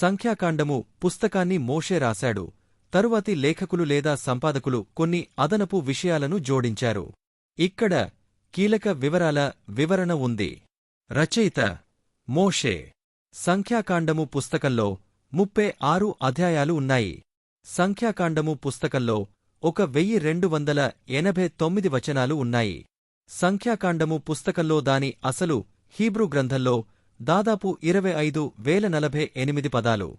సంఖ్యాకాండము పుస్తకాన్ని మోషే రాశాడు. తరువాతి లేఖకులు లేదా సంపాదకులు కొన్ని అదనపు విషయాలను జోడించారు. ఇక్కడ కీలక వివరాల వివరణ ఉంది. రచయిత మోషే. సంఖ్యాకాండము పుస్తకంలో ముప్పై ఆరు అధ్యాయాలు ఉన్నాయి. సంఖ్యాకాండము పుస్తకంలో ఒక వెయ్యి రెండు వందల ఎనభై తొమ్మిది వచనాలు ఉన్నాయి. సంఖ్యాకాండము పుస్తకంలో దాని అసలు హీబ్రూ గ్రంథంలో దాదాపు ఇరవై ఐదు వేల నలభై ఎనిమిది పదాలు.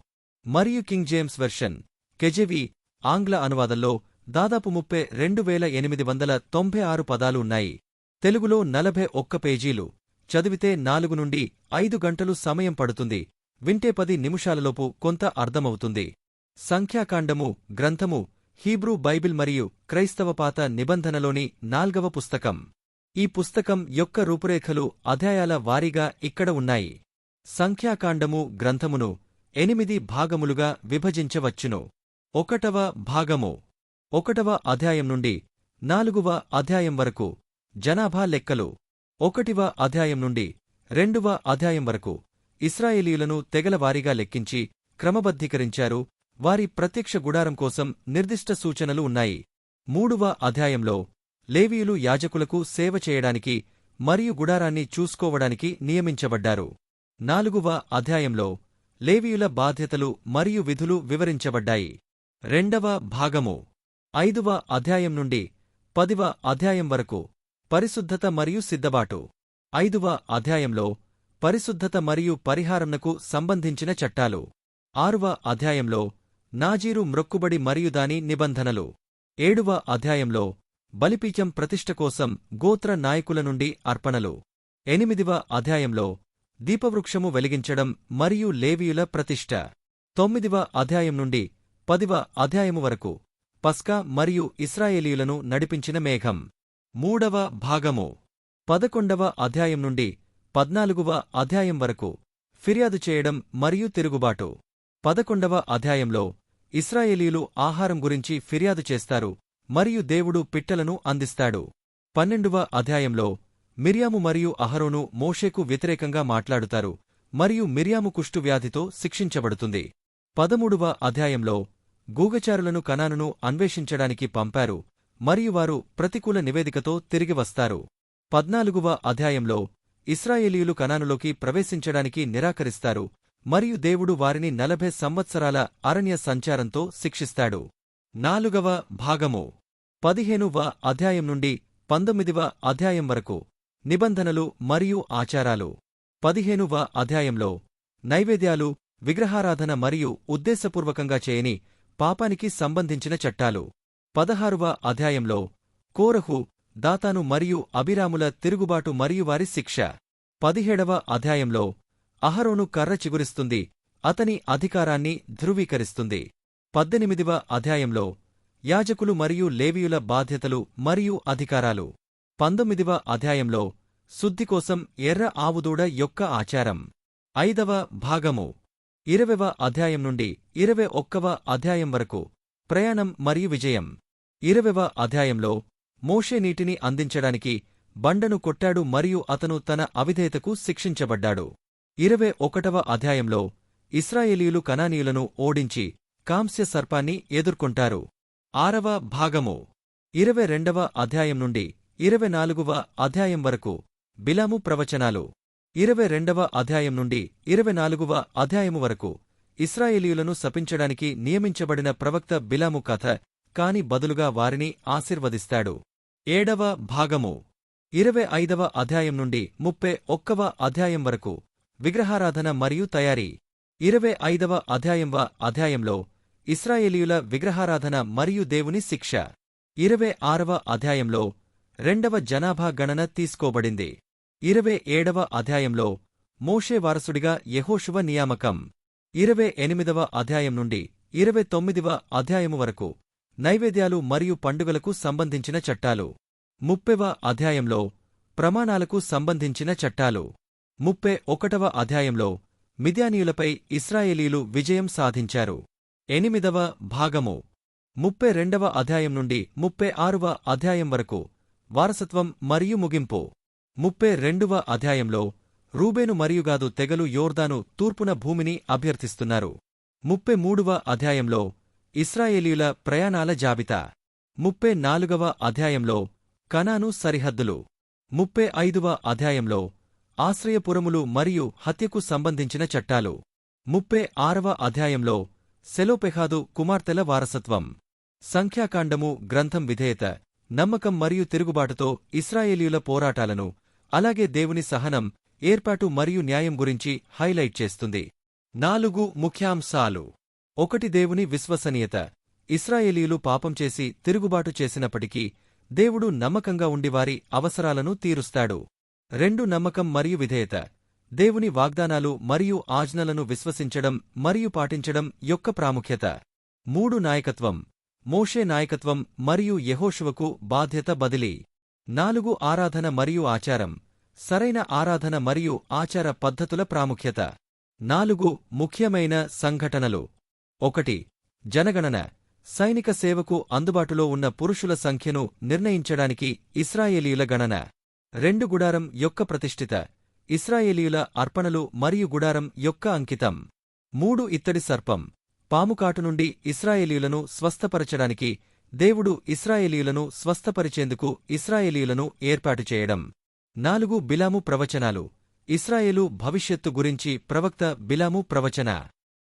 మరియు కింగ్ జేమ్స్ వెర్షన్ కెజెవి ఆంగ్ల అనువాదంలో దాదాపు ముప్పై రెండు వేల ఎనిమిది వందల తొంభై ఆరు పదాలు ఉన్నాయి. తెలుగులో నలభై ఒక్క పేజీలు చదివితే నాలుగు నుండి ఐదు గంటలు సమయం పడుతుంది వింటే పది నిమిషాలలోపు కొంత అర్థమవుతుంది. సంఖ్యాకాండము గ్రంథము హీబ్రూ బైబిల్ మరియు క్రైస్తవ పాత నిబంధనలోని నాల్గవ పుస్తకం. ఈ పుస్తకం యొక్క రూపురేఖలు అధ్యాయాల వారీగా ఇక్కడ ఉన్నాయి. సంఖ్యాకాండము గ్రంథమును ఎనిమిది భాగములుగా విభజించవచ్చును. ఒకటవ భాగము. ఒకటవ అధ్యాయం నుండి నాలుగవ అధ్యాయం వరకు జనాభా లెక్కలు. ఒకటివ అధ్యాయం నుండి రెండవ అధ్యాయం వరకు ఇస్రాయేలీయులను తెగలవారీగా లెక్కించి క్రమబద్ధీకరించారు. వారి ప్రత్యక్ష గుడారం కోసం నిర్దిష్ట సూచనలు ఉన్నాయి. మూడవ అధ్యాయంలో లేవీయులు యాజకులకు సేవ చేయడానికి మరియు గుడారాన్ని చూసుకోవడానికి నియమించబడ్డారు. నాలుగువ అధ్యాయంలో లేవీయుల బాధ్యతలు మరియు విధులు వివరించబడ్డాయి. రెండవ భాగము. ఐదవ అధ్యాయం నుండి పదివ అధ్యాయం వరకు పరిశుద్ధత మరియు సిద్ధబాటు. ఐదవ అధ్యాయంలో పరిశుద్ధత మరియు పరిహారంనకు సంబంధించిన చట్టాలు. ఆరువ అధ్యాయంలో నాజీరు మ్రొక్కుబడి మరియు దాని నిబంధనలు. ఏడువ అధ్యాయంలో బలిపీచం ప్రతిష్ఠ కోసం గోత్ర నాయకుల నుండి అర్పణలు. ఎనిమిదివ అధ్యాయంలో దీపవృక్షము వెలిగించడం మరియు లేవీయుల ప్రతిష్ఠ. తొమ్మిదివ అధ్యాయం నుండి పదివ అధ్యాయము వరకు పస్కా మరియు ఇస్రాయేలీయులను నడిపించిన మేఘం. మూడవ భాగము. పదకొండవ అధ్యాయం నుండి పద్నాలుగువ అధ్యాయం వరకు ఫిర్యాదు చేయడం మరియు తిరుగుబాటు. పదకొండవ అధ్యాయంలో ఇస్రాయేలీలు ఆహారం గురించి ఫిర్యాదు చేస్తారు. మరియు దేవుడు పిట్టలను అందిస్తాడు. పన్నెండువ అధ్యాయంలో మిరియాము మరియు అహరోను మోషేకు వ్యతిరేకంగా మాట్లాడుతారు మరియు మిరియాము కుష్టువ్యాధితో శిక్షించబడుతుంది. పదమూడవ అధ్యాయంలో గూగచారులను కనానును అన్వేషించడానికి పంపారు మరియు వారు ప్రతికూల నివేదికతో తిరిగి వస్తారు. పద్నాలుగువ అధ్యాయంలో ఇస్రాయేలీయులు కనానులోకి ప్రవేశించడానికి నిరాకరిస్తారు మరియు దేవుడు వారిని నలభై సంవత్సరాల అరణ్య సంచారంతో శిక్షిస్తాడు. నాలుగవ భాగము పదిహేనువ అధ్యాయం నుండి పంతొమ్మిదివ అధ్యాయం వరకు నిబంధనలు మరియు ఆచారాలు. పదిహేనువ అధ్యాయంలో నైవేద్యాలు విగ్రహారాధన మరియు ఉద్దేశపూర్వకంగా చేయని పాపానికి సంబంధించిన చట్టాలు. పదహారువ అధ్యాయంలో కోరహు దాతాను మరియు అభిరాముల తిరుగుబాటు మరియు వారి శిక్ష. పదిహేడవ అధ్యాయంలో అహరోను కర్ర చిగురిస్తుంది అతని అధికారాన్ని ధృవీకరిస్తుంది. పద్దెనిమిదివ అధ్యాయంలో యాజకులు మరియు లేవీయుల బాధ్యతలు మరియు అధికారాలు. పంతొమ్మిదివ అధ్యాయంలో శుద్ధి కోసం ఎర్ర ఆవుదూడ యొక్క ఆచారం. ఐదవ భాగము. ఇరవైవ అధ్యాయం నుండి ఇరవై ఒక్కవ అధ్యాయం వరకు ప్రయాణం మరియు విజయం. ఇరవైవ అధ్యాయంలో మోషే నీటిని అందించడానికి బండను కొట్టాడు మరియు అతను తన అవిధేయతకు శిక్షించబడ్డాడు. ఇరవై ఒకటవ అధ్యాయంలో ఇస్రాయేలీయులు కనానీయులను ఓడించి కాంస్య సర్పాన్ని ఎదుర్కొంటారు. ఆరవ భాగము. ఇరవై రెండవ అధ్యాయం నుండి ఇరవై నాలుగవ అధ్యాయం వరకు బిలాము ప్రవచనాలు. ఇరవై రెండవ అధ్యాయం నుండి ఇరవై నాలుగవ అధ్యాయము వరకు ఇస్రాయేలీయులను శపించడానికి నియమించబడిన ప్రవక్త బిలాము కథ కాని బదులుగా వారిని ఆశీర్వదిస్తాడు. ఏడవ భాగము. ఇరవై ఐదవ అధ్యాయం నుండి ముప్పై ఒక్కవ అధ్యాయం వరకు విగ్రహారాధన మరియు తయారీ. ఇరవై ఐదవ అధ్యాయంవ అధ్యాయంలో ఇస్రాయేలీయుల విగ్రహారాధన మరియు దేవుని శిక్ష. ఇరవై ఆరవ అధ్యాయంలో రెండవ జనాభా గణన తీసుకోబడింది. ఇరవై ఏడవ అధ్యాయంలో మోషే వారసుడిగా యహోశువ నియామకం. ఇరవై ఎనిమిదవ అధ్యాయం నుండి ఇరవై తొమ్మిదివ అధ్యాయము వరకు నైవేద్యాలు మరియు పండుగలకు సంబంధించిన చట్టాలు. ముప్పెవ అధ్యాయంలో ప్రమాణాలకు సంబంధించిన చట్టాలు. ముప్పై ఒకటవ అధ్యాయంలో మిద్యానీయులపై ఇస్రాయేలీలు విజయం సాధించారు. ఎనిమిదవ భాగము. ముప్పై రెండవ అధ్యాయం నుండి ముప్పై ఆరువ అధ్యాయం వరకు వారసత్వం మరియు ముగింపు. ముప్పై రెండవ అధ్యాయంలో రూబేను మరియుగాదు తెగలు యోర్దాను తూర్పున భూమిని అభ్యర్థిస్తున్నారు. ముప్పై మూడవ అధ్యాయంలో ఇస్రాయేలీయుల ప్రయాణాల జాబితా. ముప్పై నాలుగవ అధ్యాయంలో కనాను సరిహద్దులు. ముప్పై ఐదవ అధ్యాయంలో ఆశ్రయపురములు మరియు హత్యకు సంబంధించిన చట్టాలు. ముప్పై ఆరవ అధ్యాయంలో సెలోపెహాదు కుమార్తెల వారసత్వం. సంఖ్యాకాండము గ్రంథం విధేయత నమ్మకం మరియు తిరుగుబాటుతో ఇస్రాయేలీయుల పోరాటాలను అలాగే దేవుని సహనం ఏర్పాటు మరియు న్యాయం గురించి హైలైట్ చేస్తుంది. నాలుగు ముఖ్యాంశాలు. ఒకటి దేవుని విశ్వసనీయత. ఇస్రాయేలీయులు పాపం చేసి తిరుగుబాటు చేసినప్పటికీ దేవుడు నమ్మకంగా ఉండి వారి అవసరాలను తీరుస్తాడు. రెండు నమ్మకం మరియు విధేయత. దేవుని వాగ్దానాలు మరియు ఆజ్ఞలను విశ్వసించడం మరియు పాటించడం యొక్క ప్రాముఖ్యత. మూడు నాయకత్వం మోషే నాయకత్వం మరియు యహోషువకు బాధ్యత బదిలీ. నాలుగు ఆరాధన మరియు ఆచారం సరైన ఆరాధన మరియు ఆచార పద్ధతుల ప్రాముఖ్యత. నాలుగు ముఖ్యమైన సంఘటనలు. ఒకటి జనగణన సైనిక సేవకు అందుబాటులో ఉన్న పురుషుల సంఖ్యను నిర్ణయించడానికి ఇస్రాయేలీయుల గణన. రెండు గుడారం యొక్క ప్రతిష్ఠిత. ఇస్రాయేలీయుల అర్పణలు మరియు గుడారం యొక్క అంకితం. మూడు ఇత్తడి సర్పం. పాముకాటు నుండి ఇస్రాయేలీయులను స్వస్థపరచడానికి దేవుడు ఇస్రాయేలీయులను స్వస్థపరిచేందుకు ఇస్రాయేలీయులను ఏర్పాటు చేయడం. నాలుగు బిలాము ప్రవచనాలు. ఇస్రాయేలు భవిష్యత్తు గురించి ప్రవక్త బిలాము ప్రవచన.